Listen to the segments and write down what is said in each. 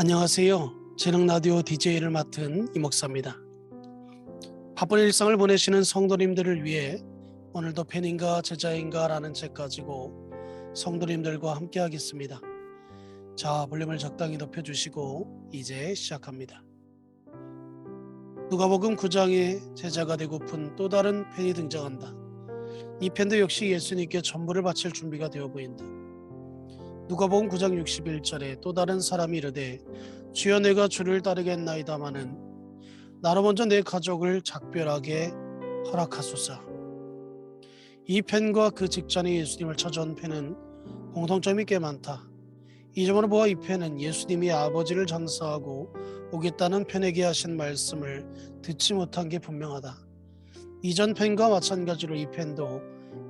안녕하세요. 재능 라디오 DJ를 맡은 이목사입니다. 바쁜 일상을 보내시는 성도님들을 위해 오늘도 팬인가 제자인가라는 책 가지고 성도님들과 함께 하겠습니다. 자, 볼륨을 적당히 높여 주시고 이제 시작합니다. 누가복음 9장에 제자가 되고픈 또 다른 팬이 등장한다. 이 팬도 역시 예수님께 전부를 바칠 준비가 되어 보인다. 누가복음 9장 61절에 또 다른 사람이 이르되 주여 내가 주를 따르겠나이다마는 나로 먼저 내 가족을 작별하게 허락하소서. 이 팬과 그 직전에 예수님을 찾아온 팬은 공통점이 꽤 많다. 이 점으로 보아 이 팬은 예수님이 아버지를 장사하고 오겠다는 팬에게 하신 말씀을 듣지 못한 게 분명하다. 이전 팬과 마찬가지로 이 팬도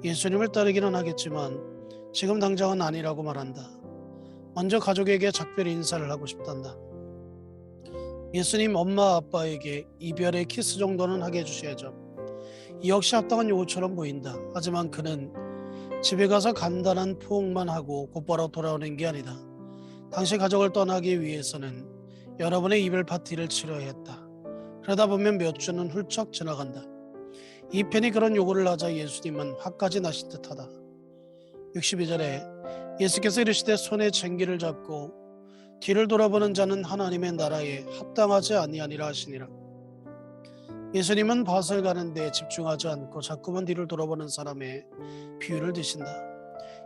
예수님을 따르기는 하겠지만 지금 당장은 아니라고 말한다. 먼저 가족에게 작별 인사를 하고 싶단다. 예수님 엄마 아빠에게 이별의 키스 정도는 하게 해주셔야죠. 이 역시 합당한 요구처럼 보인다. 하지만 그는 집에 가서 간단한 포옹만 하고 곧바로 돌아오는 게 아니다. 당시 가족을 떠나기 위해서는 여러분의 이별 파티를 치러야 했다. 그러다 보면 몇 주는 훌쩍 지나간다. 이 팬이 그런 요구를 하자 예수님은 화까지 나신 듯하다. 62절에 예수께서 이르시되 손에 쟁기를 잡고 뒤를 돌아보는 자는 하나님의 나라에 합당하지 아니하니라 하시니라. 예수님은 밭을 가는데 집중하지 않고 자꾸만 뒤를 돌아보는 사람의 비유를 드신다.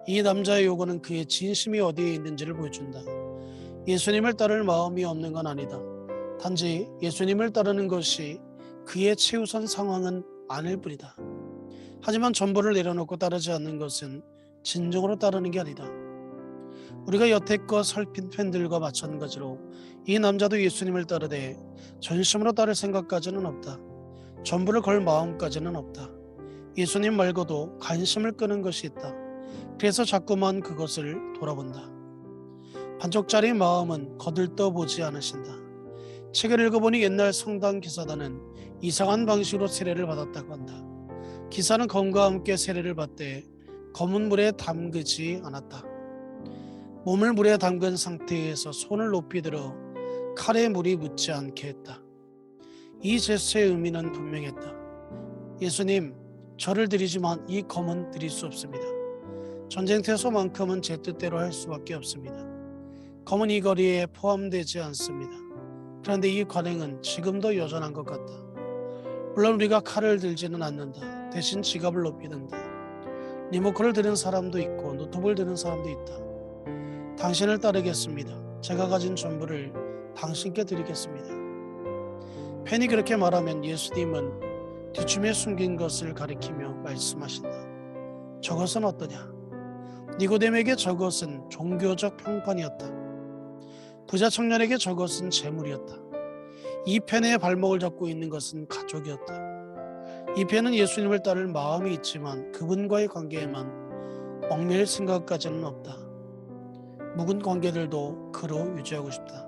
이 남자의 요구는 그의 진심이 어디에 있는지를 보여준다. 예수님을 따를 마음이 없는 건 아니다. 단지 예수님을 따르는 것이 그의 최우선 상황은 아닐 뿐이다. 하지만 전부를 내려놓고 따르지 않는 것은 진정으로 따르는 게 아니다. 우리가 여태껏 살핀 팬들과 마찬가지로 이 남자도 예수님을 따르되 전심으로 따를 생각까지는 없다. 전부를 걸 마음까지는 없다. 예수님 말고도 관심을 끄는 것이 있다. 그래서 자꾸만 그것을 돌아본다. 반쪽짜리 마음은 거들떠 보지 않으신다. 책을 읽어보니 옛날 성당 기사단은 이상한 방식으로 세례를 받았다고 한다. 기사는 검과 함께 세례를 받되 검은 물에 담그지 않았다. 몸을 물에 담근 상태에서 손을 높이 들어 칼에 물이 묻지 않게 했다. 이 제스처의 의미는 분명했다. 예수님, 저를 드리지만 이 검은 드릴 수 없습니다. 전쟁터에서만큼은 제 뜻대로 할 수밖에 없습니다. 검은 이 거리에 포함되지 않습니다. 그런데 이 관행은 지금도 여전한 것 같다. 물론 우리가 칼을 들지는 않는다. 대신 지갑을 높이 든다. 리모컨을 드는 사람도 있고 노트북을 드는 사람도 있다. 당신을 따르겠습니다. 제가 가진 전부를 당신께 드리겠습니다. 팬이 그렇게 말하면 예수님은 뒷춤에 숨긴 것을 가리키며 말씀하신다. 저것은 어떠냐? 니고데에게 저것은 종교적 평판이었다. 부자 청년에게 저것은 재물이었다. 이 팬의 발목을 잡고 있는 것은 가족이었다. 이 팬은 예수님을 따를 마음이 있지만 그분과의 관계에만 얽매일 생각까지는 없다. 묵은 관계들도 그로 유지하고 싶다.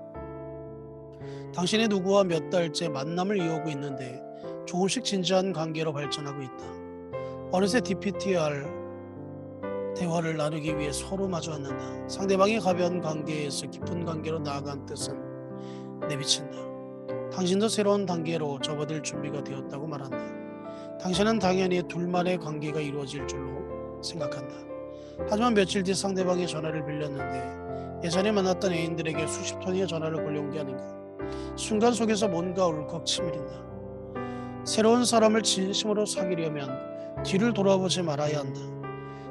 당신이 누구와 몇 달째 만남을 이어오고 있는데 조금씩 진지한 관계로 발전하고 있다. 어느새 DPTR 대화를 나누기 위해 서로 마주 앉는다. 상대방이 가벼운 관계에서 깊은 관계로 나아간 뜻은 내비친다. 당신도 새로운 단계로 접어들 준비가 되었다고 말한다. 당신은 당연히 둘만의 관계가 이루어질 줄로 생각한다. 하지만 며칠 뒤 상대방의 전화를 빌렸는데 예전에 만났던 애인들에게 수십 통의 전화를 걸려온 게. 순간 속에서 뭔가 울컥 치밀린다. 새로운 사람을 진심으로 사귀려면 뒤를 돌아보지 말아야 한다.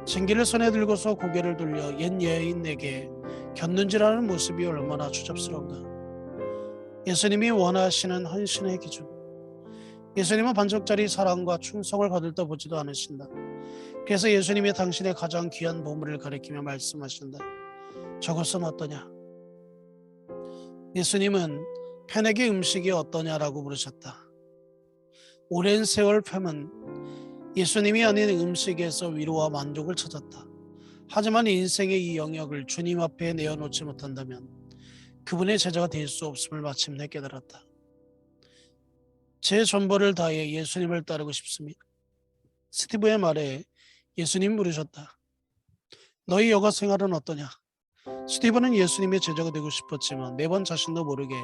징기를 손에 들고서 고개를 돌려 옛 여인에게 곁눈질하는 모습이 얼마나 추잡스러운가. 예수님이 원하시는 헌신의 기준. 예수님은 반쪽짜리 사랑과 충성을 거들떠 보지도 않으신다. 그래서 예수님이 당신의 가장 귀한 보물을 가리키며 말씀하신다. 저것은 어떠냐? 예수님은 팬에게 음식이 어떠냐라고 물으셨다. 오랜 세월 팸은 예수님이 아닌 음식에서 위로와 만족을 찾았다. 하지만 인생의 이 영역을 주님 앞에 내어놓지 못한다면 그분의 제자가 될 수 없음을 마침내 깨달았다. 제 전부를 다해 예수님을 따르고 싶습니다. 스티브의 말에 예수님 물으셨다. 너희 여가 생활은 어떠냐? 스티븐은 예수님의 제자가 되고 싶었지만 매번 자신도 모르게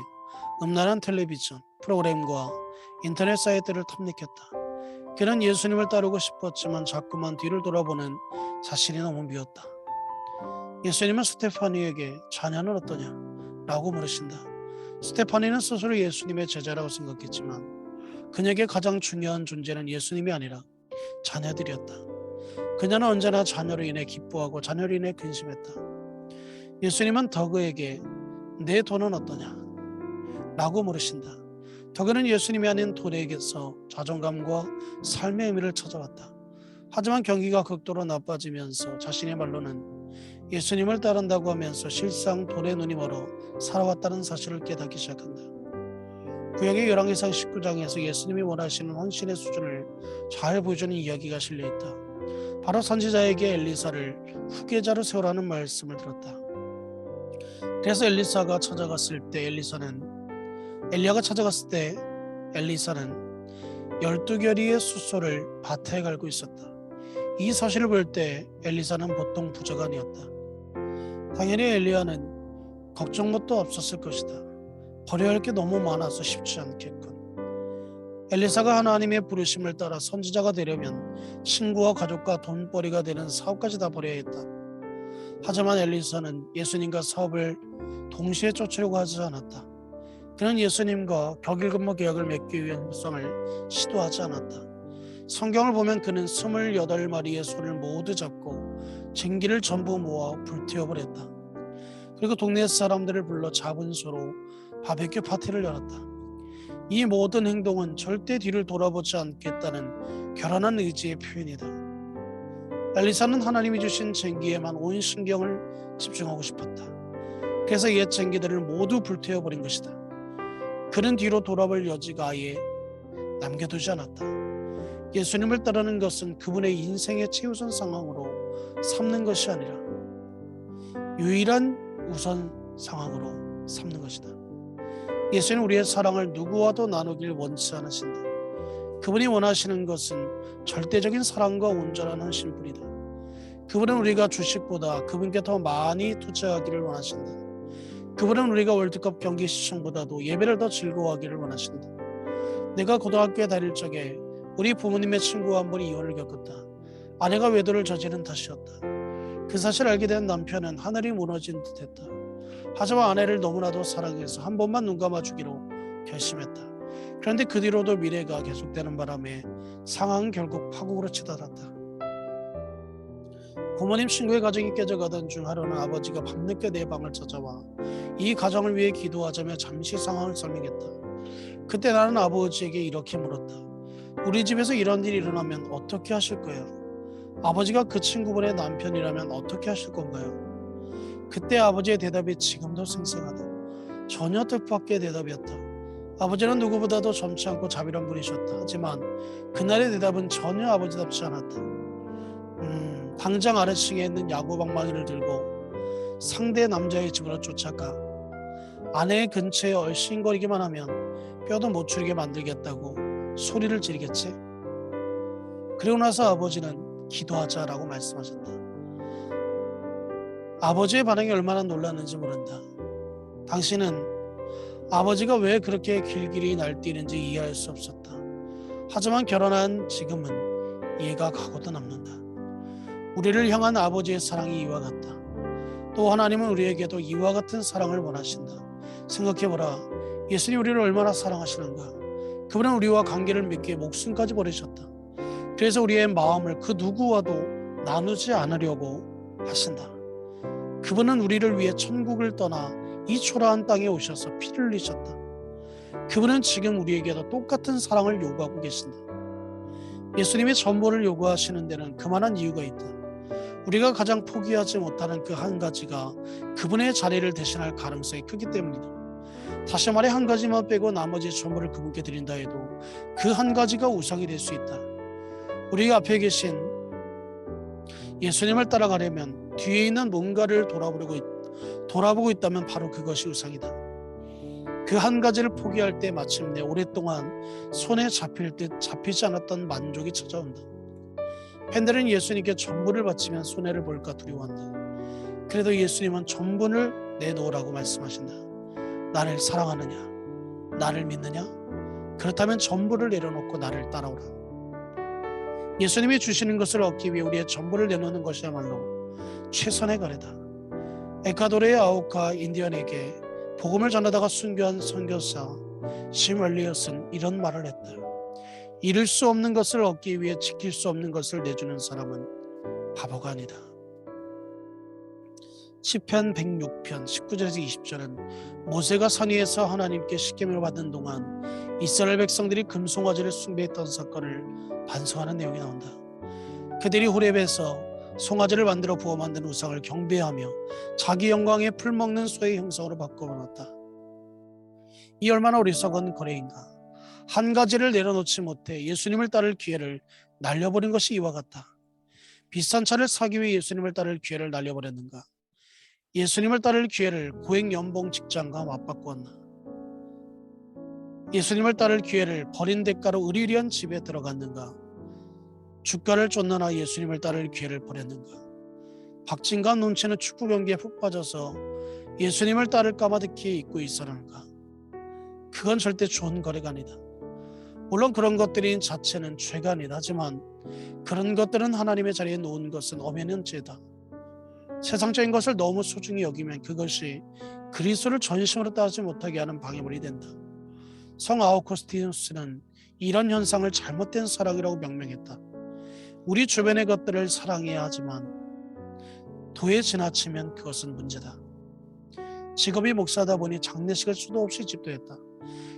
음란한 텔레비전 프로그램과 인터넷 사이트를 탐닉했다. 그는 예수님을 따르고 싶었지만 자꾸만 뒤를 돌아보는 자신이 너무 미웠다. 예수님은 스테파니에게 자녀는 어떠냐? 라고 물으신다. 스테파니는 스스로 예수님의 제자라고 생각했지만 그녀에게 가장 중요한 존재는 예수님이 아니라 자녀들이었다. 그녀는 언제나 자녀로 인해 기뻐하고 자녀로 인해 근심했다. 예수님은 더그에게 내 돈은 어떠냐? 라고 물으신다. 더그는 예수님이 아닌 도래에게서 자존감과 삶의 의미를 찾아왔다. 하지만 경기가 극도로 나빠지면서 자신의 말로는 예수님을 따른다고 하면서 실상 돌의 눈이 멀어 살아왔다는 사실을 깨닫기 시작한다. 구약의 열왕기상 19장에서 예수님이 원하시는 헌신의 수준을 잘 보여주는 이야기가 실려 있다. 바로 선지자에게 엘리사를 후계자로 세우라는 말씀을 들었다. 그래서 엘리사가 찾아갔을 때 엘리사는 엘리야가 찾아갔을 때 엘리사는 열두 결의의 숫소를 밭에 갈고 있었다. 이 사실을 볼 때 엘리사는 보통 부자가 아니었다. 당연히 엘리야는 걱정 것도 없었을 것이다. 버려야 할 게 너무 많아서 쉽지 않겠군. 엘리사가 하나님의 부르심을 따라 선지자가 되려면 친구와 가족과 돈벌이가 되는 사업까지 다 버려야 했다. 하지만 엘리사는 예수님과 사업을 동시에 쫓으려고 하지 않았다. 그는 예수님과 격일 근무 계약을 맺기 위한 협상을 시도하지 않았다. 성경을 보면 그는 28마리의 소를 모두 잡고 쟁기를 전부 모아 불태워버렸다. 그리고 동네 사람들을 불러 잡은 소로 바베큐 파티를 열었다. 이 모든 행동은 절대 뒤를 돌아보지 않겠다는 결연한 의지의 표현이다. 엘리사는 하나님이 주신 쟁기에만 온 신경을 집중하고 싶었다. 그래서 옛 쟁기들을 모두 불태워버린 것이다. 그는 뒤로 돌아볼 여지가 아예 남겨두지 않았다. 예수님을 따르는 것은 그분의 인생의 최우선 상황으로 삼는 것이 아니라 유일한 우선 상황으로 삼는 것이다. 예수는 우리의 사랑을 누구와도 나누길 원치 않으신다. 그분이 원하시는 것은 절대적인 사랑과 온전한 헌신뿐이다. 그분은 우리가 주식보다 그분께 더 많이 투자하기를 원하신다. 그분은 우리가 월드컵 경기 시청보다도 예배를 더 즐거워하기를 원하신다. 내가 고등학교에 다닐 적에 우리 부모님의 친구와 한 번이 이혼을 겪었다. 아내가 외도를 저지른 탓이었다. 그 사실을 알게 된 남편은 하늘이 무너진 듯했다. 하지만 아내를 너무나도 사랑해서 한 번만 눈 감아주기로 결심했다. 그런데 그 뒤로도 미래가 계속되는 바람에 상황은 결국 파국으로 치닫았다. 부모님 친구의 가정이 깨져가던 중 하루는 아버지가 밤늦게 내 방을 찾아와 이 가정을 위해 기도하자며 잠시 상황을 설명했다. 그때 나는 아버지에게 이렇게 물었다. 우리 집에서 이런 일이 일어나면 어떻게 하실 거예요? 아버지가 그 친구분의 남편이라면 어떻게 하실 건가요? 그때 아버지의 대답이 지금도 생생하다. 전혀 뜻밖의 대답이었다. 아버지는 누구보다도 젊지 않고 자비란 분이셨다. 하지만 그날의 대답은 전혀 아버지답지 않았다. 음, 당장 아래층에 있는 야구 방망이를 들고 상대 남자의 집으로 쫓아가 아내의 근처에 얼씬거리기만 하면 뼈도 못 추리게 만들겠다고 소리를 지르겠지. 그리고 나서 아버지는 기도하자라고 말씀하셨다. 아버지의 반응이 얼마나 놀랐는지 모른다. 당신은 아버지가 왜 그렇게 길길이 날뛰는지 이해할 수 없었다. 하지만 결혼한 지금은 이해가 가고도 남는다. 우리를 향한 아버지의 사랑이 이와 같다. 또 하나님은 우리에게도 이와 같은 사랑을 원하신다. 생각해보라. 예수님 우리를 얼마나 사랑하시는가. 그분은 우리와 관계를 맺기에 목숨까지 버리셨다. 그래서 우리의 마음을 그 누구와도 나누지 않으려고 하신다. 그분은 우리를 위해 천국을 떠나 이 초라한 땅에 오셔서 피를 흘리셨다. 그분은 지금 우리에게도 똑같은 사랑을 요구하고 계신다. 예수님의 전보를 요구하시는 데는 그만한 이유가 있다. 우리가 가장 포기하지 못하는 그 한 가지가 그분의 자리를 대신할 가능성이 크기 때문이다. 다시 말해 한 가지만 빼고 나머지 전부를 그분께 드린다 해도 그 한 가지가 우상이 될 수 있다. 우리가 앞에 계신 예수님을 따라가려면 뒤에 있는 뭔가를 돌아보려고 있, 돌아보고 있다면 바로 그것이 우상이다. 그 한 가지를 포기할 때 마침내 오랫동안 손에 잡힐 듯 잡히지 않았던 만족이 찾아온다. 팬들은 예수님께 전부를 바치면 손해를 볼까 두려워한다. 그래도 예수님은 전분을 내놓으라고 말씀하신다. 나를 사랑하느냐? 나를 믿느냐? 그렇다면 전부를 내려놓고 나를 따라오라. 예수님이 주시는 것을 얻기 위해 우리의 전부를 내놓는 것이야말로 최선의 거래다. 에콰도르의 아우카 인디언에게 복음을 전하다가 순교한 선교사 시멀리엇은 이런 말을 했다. 잃을 수 없는 것을 얻기 위해 지킬 수 없는 것을 내주는 사람은 바보가 아니다. 시편 106편 19절에서 20절은 모세가 산 위에서 하나님께 십계명을 받는 동안 이스라엘 백성들이 금송아지를 숭배했던 사건을 반성하는 내용이 나온다. 그들이 호렙에서 송아지를 만들어 부어 만든 우상을 경배하며 자기 영광에 풀먹는 소의 형상으로 바꿔버렸다. 이 얼마나 어리석은 거래인가. 한 가지를 내려놓지 못해 예수님을 따를 기회를 날려버린 것이 이와 같다. 비싼 차를 사기 위해 예수님을 따를 기회를 날려버렸는가. 예수님을 따를 기회를 고액 연봉 직장과 맞바꾸었나. 예수님을 따를 기회를 버린 대가로 의리의리한 집에 들어갔는가. 주가를 쫓느나 예수님을 따를 기회를 버렸는가. 박진과 눈치는 축구 경기에 푹 빠져서 예수님을 따를 까마득히 잊고 있었는가. 그건 절대 좋은 거래가 아니다. 물론 그런 것들인 자체는 죄가 아니다. 하지만 그런 것들은 하나님의 자리에 놓은 것은 엄연한 죄다. 세상적인 것을 너무 소중히 여기면 그것이 그리스도를 전심으로 따르지 못하게 하는 방해물이 된다. 성 아우코스티누스는 이런 현상을 잘못된 사랑이라고 명명했다. 우리 주변의 것들을 사랑해야 하지만 도에 지나치면 그것은 문제다. 직업이 목사다 보니 장례식을 수도 없이 집도했다.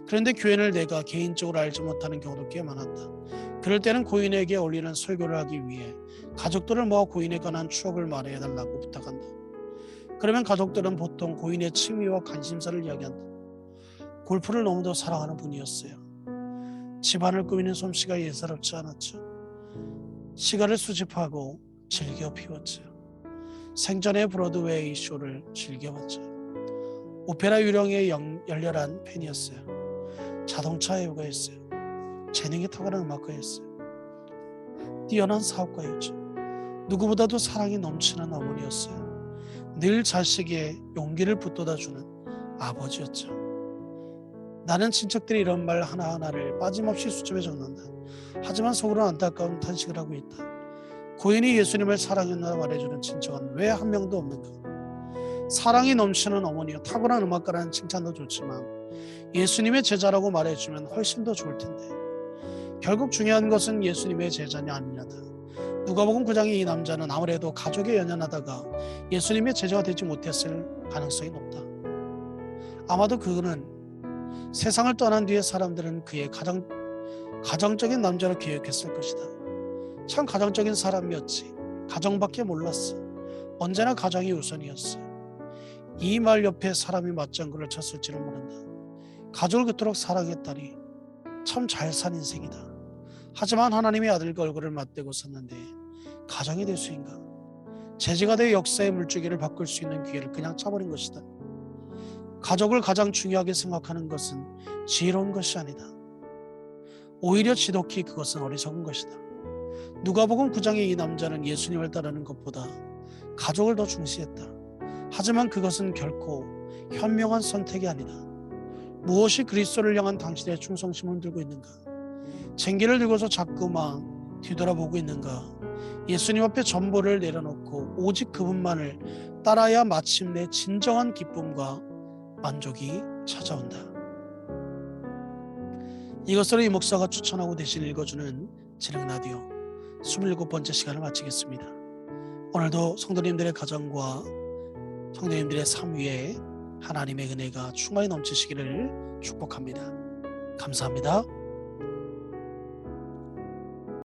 그런데 교회를 내가 개인적으로 알지 못하는 경우도 꽤 많았다. 그럴 때는 고인에게 올리는 설교를 하기 위해 가족들을 모아 고인에 관한 추억을 말해 달라고 부탁한다. 그러면 가족들은 보통 고인의 취미와 관심사를 이야기한다. 골프를 너무도 사랑하는 분이었어요. 집안을 꾸미는 솜씨가 예사롭지 않았죠. 시가를 수집하고 즐겨 피웠죠. 생전에 브로드웨이 쇼를 즐겨봤죠. 오페라 유령의 영, 열렬한 팬이었어요. 자동차 애호가였어요. 재능이 탁월한 음악가였어요. 뛰어난 사업가였죠. 누구보다도 사랑이 넘치는 어머니였어요. 늘 자식의 용기를 붙돋아주는 아버지였죠. 나는 친척들이 이런 말 하나하나를 빠짐없이 수첩에 적는다. 하지만 속으로 안타까운 탄식을 하고 있다. 고인이 예수님을 사랑했나 말해주는 친척은 왜 한 명도 없는가? 사랑이 넘치는 어머니와 탁월한 음악가라는 칭찬도 좋지만 예수님의 제자라고 말해주면 훨씬 더 좋을 텐데 결국 중요한 것은 예수님의 제자냐 아니냐다. 누가복음 9장의 이 남자는 아무래도 가족에 연연하다가 예수님의 제자가 되지 못했을 가능성이 높다. 아마도 그는 세상을 떠난 뒤에 사람들은 그의 가장 가정적인 남자로 기억했을 것이다. 참 가정적인 사람이었지. 가정밖에 몰랐어. 언제나 가정이 우선이었어. 이 말 옆에 사람이 맞장구를 쳤을지는 모른다. 가족을 그토록 사랑했다니 참 잘 산 인생이다. 하지만 하나님의 아들과 얼굴을 맞대고 섰는데 가정이 될 수인가? 제지가 돼 역사의 물줄기를 바꿀 수 있는 기회를 그냥 차버린 것이다. 가족을 가장 중요하게 생각하는 것은 지혜로운 것이 아니다. 오히려 지독히 그것은 어리석은 것이다. 누가복음 9장의 이 남자는 예수님을 따르는 것보다 가족을 더 중시했다. 하지만 그것은 결코 현명한 선택이 아니다. 무엇이 그리스도를 향한 당신의 충성심을 들고 있는가? 쟁기를 들고서 자꾸만 뒤돌아보고 있는가? 예수님 앞에 전부를 내려놓고 오직 그분만을 따라야 마침내 진정한 기쁨과 만족이 찾아온다. 이것으로 이 목사가 추천하고 대신 읽어주는 진행 라디오 27번째 시간을 마치겠습니다. 오늘도 성도님들의 가정과 성도님들의 삶 위에 하나님의 은혜가 충만히 넘치시기를 축복합니다. 감사합니다.